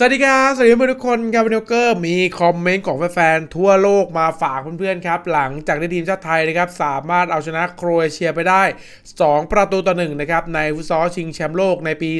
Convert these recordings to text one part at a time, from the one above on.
สวัสดีครับสวัสดีเพื่อนทุกคนครับวันนี้ก็มีคอมเมนต์ของแฟนๆทั่วโลกมาฝากเพื่อนๆครับ หลังจากที่ทีมชาติไทยนะครับสามารถเอาชนะโครเอเชียไปได้ 2 ประตูต่อหนึ่งนะครับในฟุตซอลชิงแชมป์โลกในปี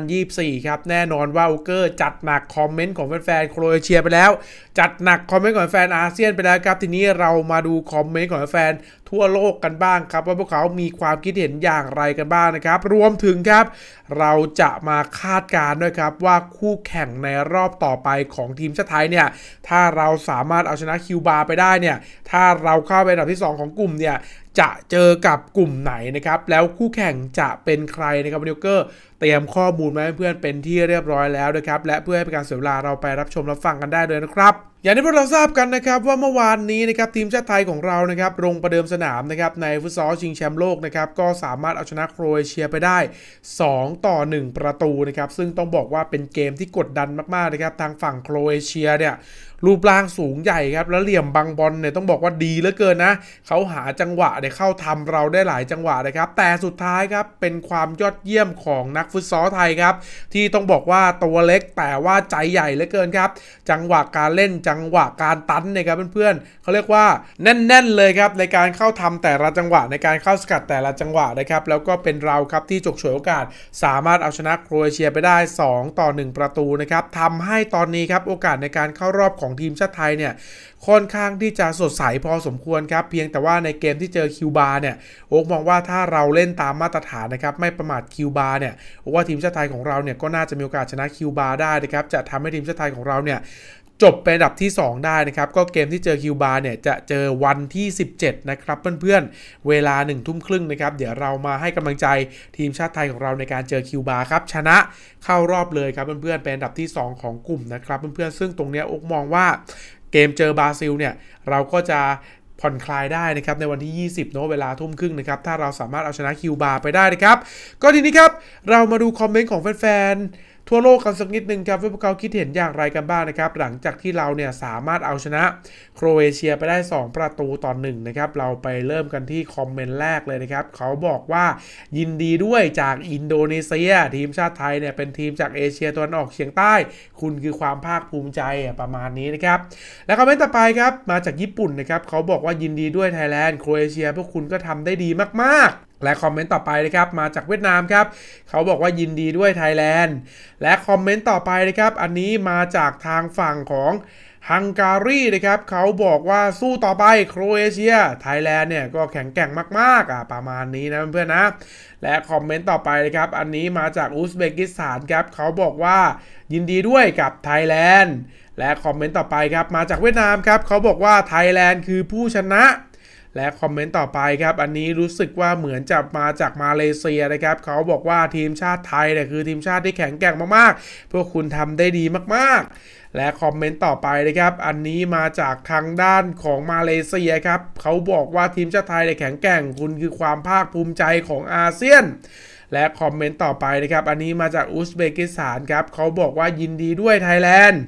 2024 ครับ แน่นอนว่าอุกเกอร์จัดหนักคอมเมนต์ของแฟนๆโครเอเชียไปแล้ว จัดหนักคอมเมนต์ของแฟนอาเซียนไปแล้วครับ ทีนี้เรามาดูคอมเมนต์ของแฟนทั่วโลกกันบ้างครับ ว่าพวกเขามีความคิดเห็นอย่างไรกันบ้างนะครับ รวมถึงครับ เราจะมาคาดการณ์ด้วยครับ ว่าคู่แข่งในรอบต่อไปของทีมชาติไทยเนี่ยถ้าเราสามารถเอาชนะคิวบาไปได้เนี่ยถ้าเราเข้าไปอันดับที่ 2 ของกลุ่มเนี่ยจะเจอกับกลุ่มไหนนะครับ แล้วคู่แข่งจะเป็นใครนะครับวันนี้ก็เตรียมข้อมูลมาให้เพื่อนเป็นที่เรียบร้อยแล้วนะครับ และเพื่อให้เป็นการเสียเวลาเราไปรับชมรับฟังกันได้เลยนะครับ อย่างที่พวกเราทราบกันนะครับว่าเมื่อวานนี้นะครับทีมชาติไทยของเรานะครับลงประเดิมสนามนะครับในฟุตซอลชิงแชมป์โลกนะครับก็สามารถเอาชนะโครเอเชียไปได้ 2 ต่อ 1 ประตูนะครับซึ่งต้องบอกว่าเป็นเกมที่กดดันมากๆนะครับทางฝั่งโครเอเชียเนี่ยรูปร่างสูงใหญ่ครับแล้วเหลี่ยมบังบอลเนี่ยต้องบอกว่าดีเหลือเกินนะเขาหาจังหวะเนี่ยเข้าทำเราได้หลายจังหวะนะครับ แต่สุดท้ายครับเป็นความยอดเยี่ยมของนักฟุตซอลไทยครับที่ต้องบอกว่าตัวเล็กแต่ว่าใจใหญ่เหลือเกินครับจังหวะการเล่นจัังหวะการตันนี่ยครับเพื่อนๆเขาเรียกว่าแน่น ๆ เลยครับในการเข้าทำแต่ละจังหวะในการเข้าสกัดแต่ละจังหวะนะครับแล้วก็เป็นเราครับที่จกฉวยโอกาส สามารถเอาชนะโครเอเชียไปได้ 2 ต่อ 1 ประตูนะครับทำให้ตอนนี้ครับโอกาสในการเข้ารอบของทีมชาติไทยเนี่ยค่อนข้างที่จะสดใสพอสมควรครับ เพียงแต่ว่าในเกมที่เจอคิวบาเนี่ยโอ๊กมองว่าถ้าเราเล่นตามมาตรฐานนะครับไม่ประมาทคิวบาเนี่ยโอ๊กว่าทีมชาติไทยของเราเนี่ยก็น่าจะมีโอกาสชนะคิวบาได้นะครับจะทำให้ทีมชาติไทยของเราเนี่ย จบเป็นอันดับที่ 2 ได้นะครับ ก็เกมที่เจอคิวบาเนี่ยจะเจอวันที่ 17 นะครับเพื่อนๆ เวลา1ทุ่มครึ่งนะครับ เดี๋ยวเรามาให้กำลังใจทีมชาติไทยของเราในการเจอคิวบาครับ ชนะเข้ารอบเลยครับเพื่อนๆ เป็นอันดับที่ 2 ของกลุ่มนะครับเพื่อนๆ ซึ่งตรงเนี้ยอกมองว่าเกมเจอบราซิลเนี่ยเราก็จะผ่อนคลายได้นะครับในวันที่ 20เนอะเวลาทุ่มครึ่งนะครับถ้าเราสามารถเอาชนะคิวบาไปได้นะครับ ก็ทีนี้ครับเรามาดูคอมเมนต์ของแฟนๆ ทั่วโลกกันสักนิดนึงครับว่าพวกเขาคิดเห็นอย่างไรกันบ้างนะครับ หลังจากที่เราเนี่ยสามารถเอาชนะโครเอเชียไปได้ 2 ประตูต่อหนึ่งนะครับ เราไปเริ่มกันที่คอมเมนต์แรกเลยนะครับ เขาบอกว่ายินดีด้วยจากอินโดนีเซีย ทีมชาติไทยเนี่ยเป็นทีมจากเอเชียตะวันออกเฉียงใต้ คุณคือความภาคภูมิใจประมาณนี้นะครับ แล้วคอมเมนต์ต่อไปครับมาจากญี่ปุ่นนะครับเขาบอกว่ายินดีด้วยไทยแลนด์โครเอเชีย พวกคุณก็ทำได้ดีมากๆ และคอมเมนต์ต่อไปนะครับมาจากเวียดนามครับเขาบอกว่ายินดีด้วยไทยแลนด์ และคอมเมนต์ต่อไปนะครับอันนี้มาจากทางฝั่งของฮังการีนะครับเขาบอกว่าสู้ต่อไปโครเอเชียไทยแลนด์เนี่ยก็แข็งแกร่งมากๆอะประมาณนี้นะเพื่อนๆนะ และคอมเมนต์ต่อไปนะครับอันนี้มาจากอุซเบกิสถานครับเขาบอกว่ายินดีด้วยกับไทยแลนด์ และคอมเมนต์ต่อไปครับมาจากเวียดนามครับเขาบอกว่าไทยแลนด์คือผู้ชนะ และคอมเมนต์ต่อไปครับ อันนี้รู้สึกว่าเหมือนจะมาจากมาเลเซียนะครับ เขาบอกว่าทีมชาติไทยเนี่ยคือทีมชาติที่แข็งแกร่งมากๆ พวกคุณทำได้ดีมากๆ และคอมเมนต์ต่อไปนะครับ อันนี้มาจากทางด้านของมาเลเซียครับ เขาบอกว่าทีมชาติไทยเนี่ยแข็งแกร่ง คุณคือความภาคภูมิใจของอาเซียนและคอมเมนต์ต่อไปนะครับ อันนี้มาจากอุซเบกิสถานครับ เขาบอกว่ายินดีด้วยไทยแลนด์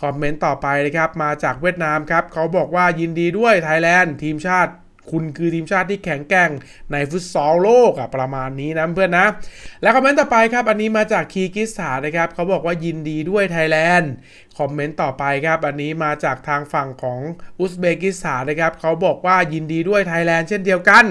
คอมเมนต์ต่อไปนะครับ มาจากเวียดนามครับ เขาบอกว่ายินดีด้วยไทยแลนด์ ทีมชาติ คุณคือทีมชาติที่แข็งแกร่งในฟุตซอลโลกอะประมาณนี้นะเพื่อนนะ และคอมเมนต์ต่อไปครับ อันนี้มาจากคีกิสถานนะครับ เขาบอกว่ายินดีด้วยไทยแลนด์ คอมเมนต์ต่อไปครับอันนี้มาจากทางฝั่งของอุซเบกิสถานนะครับเขาบอกว่ายินดีด้วยไทยแลนด์เช่นเดียวกัน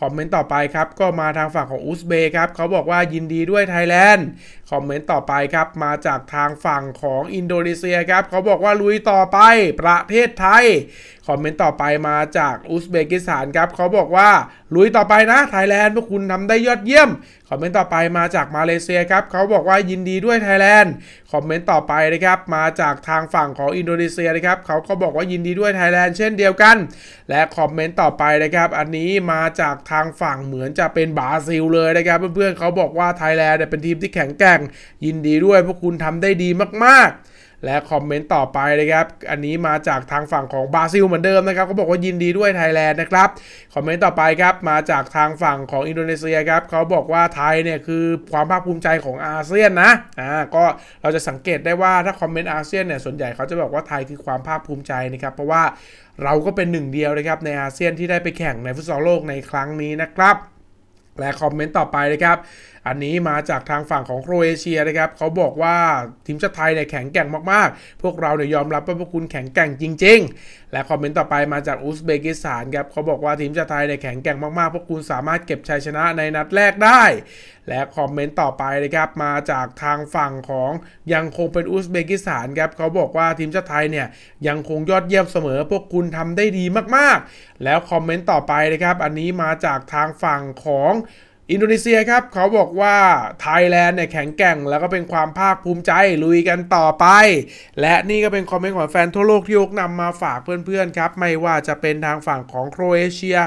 คอมเมนต์ต่อไปครับก็มาทางฝั่งของอุซเบครับเขาบอกว่ายินดีด้วยไทยแลนด์คอมเมนต์ต่อไปครับมาจากทางฝั่งของอินโดนีเซียครับเขาบอกว่าลุยต่อไปประเทศไทยคอมเมนต์ต่อไปมาจากอุซเบกิสถานครับเขาบอกว่าลุยต่อไปนะไทยแลนด์พวกคุณทำได้ยอดเยี่ยมคอมเมนต์ต่อไปมาจากมาเลเซียครับเขาบอกว่ายินดีด้วยไทยแลนด์คอมเมนต์ต่อไปนะครับมาจากากทางฝั่งของอินโดนีเซียนะครับเขาก็บอกว่ายินดีด้วยไทยแลนด์เช่นเดียวกัน และคอมเมนต์ต่อไปนะครับ อันนี้มาจากทางฝั่งเหมือนจะเป็นบราซิลเลยนะครับ เพื่อนๆเขาบอกว่าไทยแลนด์เป็นทีมที่แข็งแกร่ง ยินดีด้วยพวกคุณทำได้ดีมากๆ และคอมเมนต์ต่อไปนะครับ อันนี้มาจากทางฝั่งของบราซิลเหมือนเดิมนะครับเขาบอกว่ายินดีด้วยไทยแลนด์นะครับ คอมเมนต์ต่อไปครับ มาจากทางฝั่งของอินโดนีเซียครับเขาบอกว่าไทยเนี่ยคือความภาคภูมิใจของอาเซียนนะ อ่า ก็เราจะสังเกตได้ว่าถ้าคอมเมนต์อาเซียนเนี่ยส่วนใหญ่เขาจะบอกว่าไทยคือความภาคภูมิใจนะครับ เพราะว่าเราก็เป็นหนึ่งเดียวนะครับในอาเซียนที่ได้ไปแข่งในฟุตซอลโลกในครั้งนี้นะครับและคอมเมนต์ต่อไปนะครับอันนี้มาจากทางฝั่งของโครเอเชียนะครับเขาบอกว่าทีมชาติไทยเนี่ยแข็งแกร่งมากๆ พวกเราเนี่ยยอมรับว่าพวกคุณแข็งแกร่งจริง ๆ และคอมเมนต์ต่อไปมาจากอุซเบกิสถานครับเขาบอกว่าทีมชาติไทยเนี่ยแข็งแกร่งมากๆ พวกคุณสามารถเก็บชัยชนะในนัดแรกได้ และคอมเมนต์ต่อไปนะครับมาจากทางฝั่งของยังคงเป็นอุซเบกิสถานครับเขาบอกว่าทีมชาติไทยเนี่ยยังคงยอดเยี่ยมเสมอ พวกคุณทำได้ดีมากๆ แล้วคอมเมนต์ต่อไปนะครับอันนี้มาจากทางฝั่งของ อินโดนีเซียครับเขาบอกว่าไทยแลนด์เนี่ยแข็งแกร่ง แล้วก็เป็นความภาคภูมิใจลุยกันต่อไป และนี่ก็เป็นคอมเมนต์ของแฟนทั่วโลกที่ยกนำมาฝากเพื่อนๆครับ ไม่ว่าจะเป็นทางฝั่งของโครเอเชีย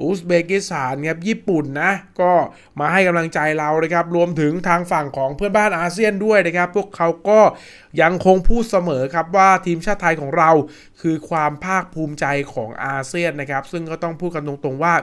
อุซเบกิสถานครับญี่ปุ่นนะก็มาให้กำลังใจเรานะครับรวมถึงทางฝั่งของเพื่อนบ้านอาเซียนด้วยนะครับ พวกเขาก็ยังคงพูดเสมอครับว่าทีมชาติไทยของเราคือความภาคภูมิใจของอาเซียนนะครับซึ่งก็ต้องพูดกันตรงๆว่า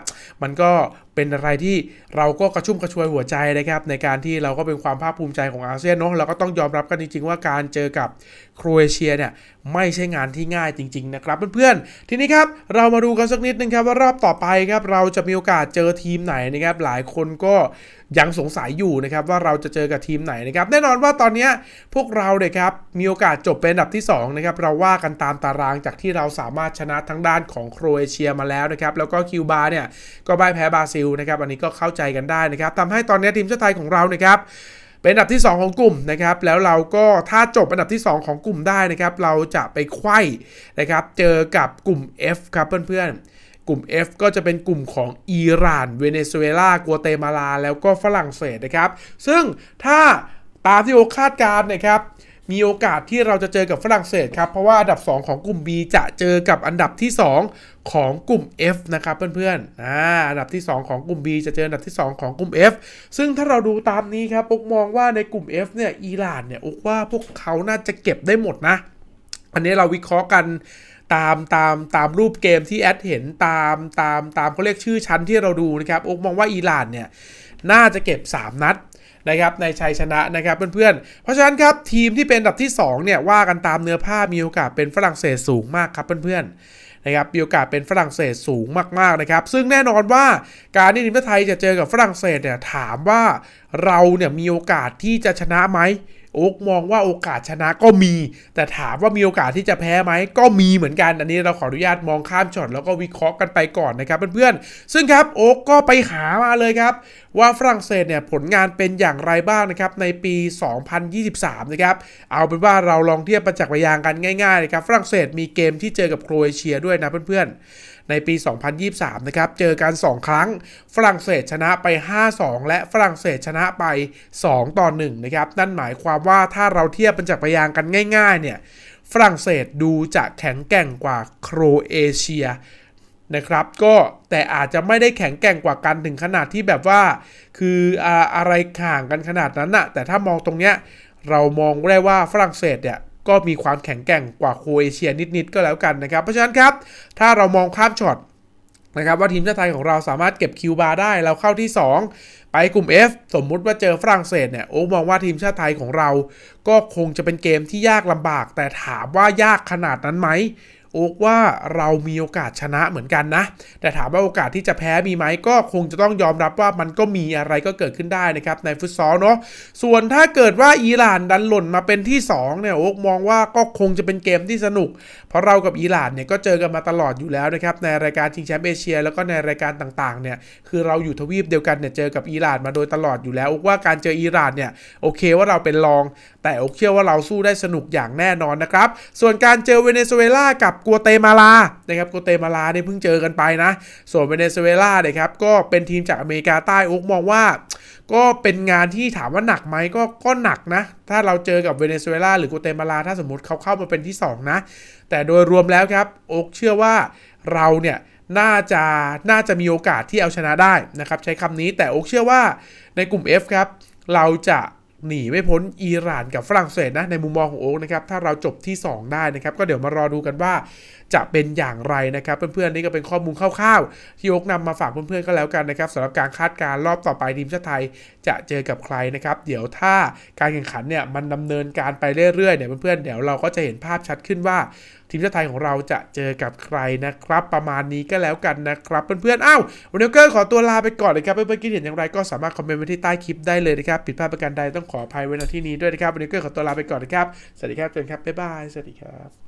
มันก็ เป็นอะไรที่เราก็กระชุ่มกระชวยหัวใจนะครับในการที่เราก็เป็นความภาคภูมิใจของอาเซียนเนาะเราก็ต้องยอมรับกันจริง ๆ ว่าการเจอกับโครเอเชียเนี่ยไม่ใช่งานที่ง่ายจริง ๆ นะครับเพื่อนๆทีนี้ครับเรามาดูกันสักนิดนึงครับว่ารอบต่อไปครับเราจะมีโอกาสเจอทีมไหนนะครับหลายคนก็ ยังสงสัยอยู่นะครับว่าเราจะเจอกับทีมไหนนะครับ แน่นอนว่าตอนนี้พวกเราเนี่ยครับมีโอกาสจบเป็นอันดับที่2นะครับเราว่ากันตามตารางจากที่เราสามารถชนะทั้งด้านของโครเอเชียมาแล้วนะครับแล้วก็คิวบาเนี่ยก็พ่ายแพ้บราซิลนะครับอันนี้ก็เข้าใจกันได้นะครับทำให้ตอนนี้ทีมชาติไทยของเราเนี่ยครับเป็นอันดับที่ 2 ของกลุ่มนะครับแล้วเราก็ถ้าจบอันดับที่ 2 ของกลุ่มได้นะครับเราจะไปไขว้นะครับเจอกับกลุ่ม F ครับเพื่อนๆ กลุ่ม F ก็จะเป็นกลุ่มของอิหร่าน เวเนซุเอลา กัวเตมาลา แล้วก็ฝรั่งเศสนะครับ ซึ่งถ้าตามที่โอคาดการณ์นะครับ มีโอกาสที่เราจะเจอกับฝรั่งเศสครับ เพราะว่าอันดับ 2 ของกลุ่ม B จะเจอกับอันดับที่ 2 ของกลุ่ม F นะครับเพื่อนๆอ่าอันดับที่ 2 ของกลุ่ม B จะเจออันดับที่ 2 ของกลุ่ม F ซึ่งถ้าเราดูตามนี้ครับอกมองว่าในกลุ่ม F เนี่ยอิหร่านเนี่ยอกว่าพวกเขาน่าจะเก็บได้หมดนะ อันนี้เราวิเคราะห์กัน ตามตามตามรูปเกมที่แอดเห็นตามตามตามเขาเรียกชื่อชั้นที่เราดูนะครับโอ๊กมองว่าอิหร่านเนี่ยน่าจะเก็บ 3 นัดนะครับในชัยชนะนะครับเพื่อนๆ เพราะฉะนั้นครับทีมที่เป็นอันดับที่ 2 เนี่ย ว่ากันตามเนื้อผ้ามีโอกาสเป็นฝรั่งเศสสูงมากครับเพื่อนๆนะครับมีโอกาสเป็นฝรั่งเศสสูงมากๆนะครับ ซึ่งแน่นอนว่าการที่ทีมชาติไทยจะเจอกับฝรั่งเศสเนี่ยถามว่าเราเนี่ยมีโอกาสที่จะชนะไหม โอ๊กมองว่าโอกาสชนะก็มี แต่ถามว่ามีโอกาสที่จะแพ้ไหมก็มีเหมือนกัน อันนี้เราขออนุญาตมองข้ามช็อตแล้วก็วิเคราะห์กันไปก่อนนะครับเพื่อนๆ ซึ่งครับโอ๊กก็ไปหามาเลยครับ ว่าฝรั่งเศสเนี่ยผลงานเป็นอย่างไรบ้างนะครับในปี 2023 นะครับ เอาเป็นว่าเราลองเทียบประจักษ์พยานกันง่ายๆนะครับฝรั่งเศสมีเกมที่เจอกับโครเอเชียด้วยนะเพื่อนๆ ในปี 2023 นะครับ เจอกัน 2 ครั้ง ฝรั่งเศสชนะไป 5-2 และฝรั่งเศสชนะไป 2 ต่อ 1 นะครับ นั่นหมายความว่าถ้าเราเทียบเป็นจากพยางกันง่าย ๆ เนี่ย ฝรั่งเศสดูจะแข็งแกร่งกว่าโครเอเชียนะครับก็แต่อาจจะไม่ได้แข็งแกร่งกว่ากันถึงขนาดที่แบบว่า คืออะอะไรห่างกันขนาดนั้นนะแต่ถ้ามองตรงเนี้ยเรามองได้ว่าฝรั่งเศสเนี่ย ก็มีความแข็งแกร่งกว่าโครเอเชียนิดๆก็แล้วกันนะครับ เพราะฉะนั้นครับ ถ้าเรามองข้ามช็อตนะครับว่าทีมชาติไทยของเราสามารถเก็บคิวบาร์ได้เราเข้าที่ 2 ไปกลุ่ม F สมมุติว่าเจอฝรั่งเศสเนี่ยโอ้มองว่าทีมชาติไทยของเรา ก็คงจะเป็นเกมที่ยากลำบาก แต่ถามว่ายากขนาดนั้นไหม โอ๊กว่าเรามีโอกาสชนะเหมือนกันนะ แต่ถามว่าโอกาสที่จะแพ้มีไหมก็คงจะต้องยอมรับว่ามันก็มีอะไรก็เกิดขึ้นได้นะครับในฟุตซอลเนาะส่วนถ้าเกิดว่าอิหร่านดันหล่นมาเป็นที่ 2 เนี่ยโอ๊กมองว่าก็คงจะเป็นเกมที่สนุก เพราะเรากับอิหร่านเนี่ยก็เจอกันมาตลอดอยู่แล้วนะครับในรายการชิงแชมป์เอเชีย แล้วก็ในรายการต่างๆเนี่ยคือเราอยู่ทวีปเดียวกันเนี่ยเจอกับอิหร่านมาโดยตลอดอยู่แล้วโอ๊กว่าการเจออิหร่านเนี่ยโอเคว่าเราเป็นรอง แต่โอ๊กเชื่อว่าเราสู้ได้สนุกอย่างแน่นอนนะครับ ส่วนการเจอเวเนซุเอลากับกัวเตมาลานะครับกัวเตมาลาเนี่ยเพิ่งเจอกันไปนะ ส่วนเวเนซุเอลาเนี่ยครับก็เป็นทีมจากอเมริกาใต้โอ๊กมองว่า ก็เป็นงานที่ถามว่าหนักไหมก็ก็หนักนะ ถ้าเราเจอกับเวเนซุเอลาหรือกัวเตมาลาถ้าสมมติเขาเข้ามาเป็นที่ 2 นะ แต่โดยรวมแล้วครับโอ๊กเชื่อว่าเราเนี่ยน่าจะน่าจะมีโอกาสที่เอาชนะได้นะครับ ใช้คำนี้แต่โอ๊กเชื่อว่าในกลุ่ม F ครับ เราจะ หนีไม่พ้นอิหร่านกับฝรั่งเศสนะในมุมมองของโอ๊กนะครับถ้าเราจบที่ 2 ได้นะครับ ก็เดี๋ยวมารอดูกันว่าจะเป็นอย่างไรนะครับ เพื่อนๆนี่ก็เป็นข้อมูลคร่าวๆ ที่โอ๊กนำมาฝากเพื่อนๆก็แล้วกันนะครับสำหรับการคาดการณ์รอบต่อไปทีมชาติไทยจะเจอกับใครนะครับ เดี๋ยวถ้าการแข่งขันเนี่ยมันดำเนินการไปเรื่อยๆเนี่ยเพื่อนๆเดี๋ยวเราก็จะเห็นภาพชัดขึ้นว่าทีมชาติไทยของเราจะเจอกับใครนะครับ ประมาณนี้ก็แล้วกันนะครับ เพื่อนๆอ้าววันนี้ก็ขอตัวลาไปก่อนเลยครับเพื่อนๆคิดเห็นอย่างไรก็สามารถคอมเมนต์ไว้ที่ใต้คลิปได้เลยนะครับผิดพลาดประการใดต้องขออภัยไว้ณที่นี้ด้วยนะครับวันนี้ก็ขอตัวลาไปก่อนนะครับสวัสดีครับเจนครับบ๊ายบายสวัสดีครับ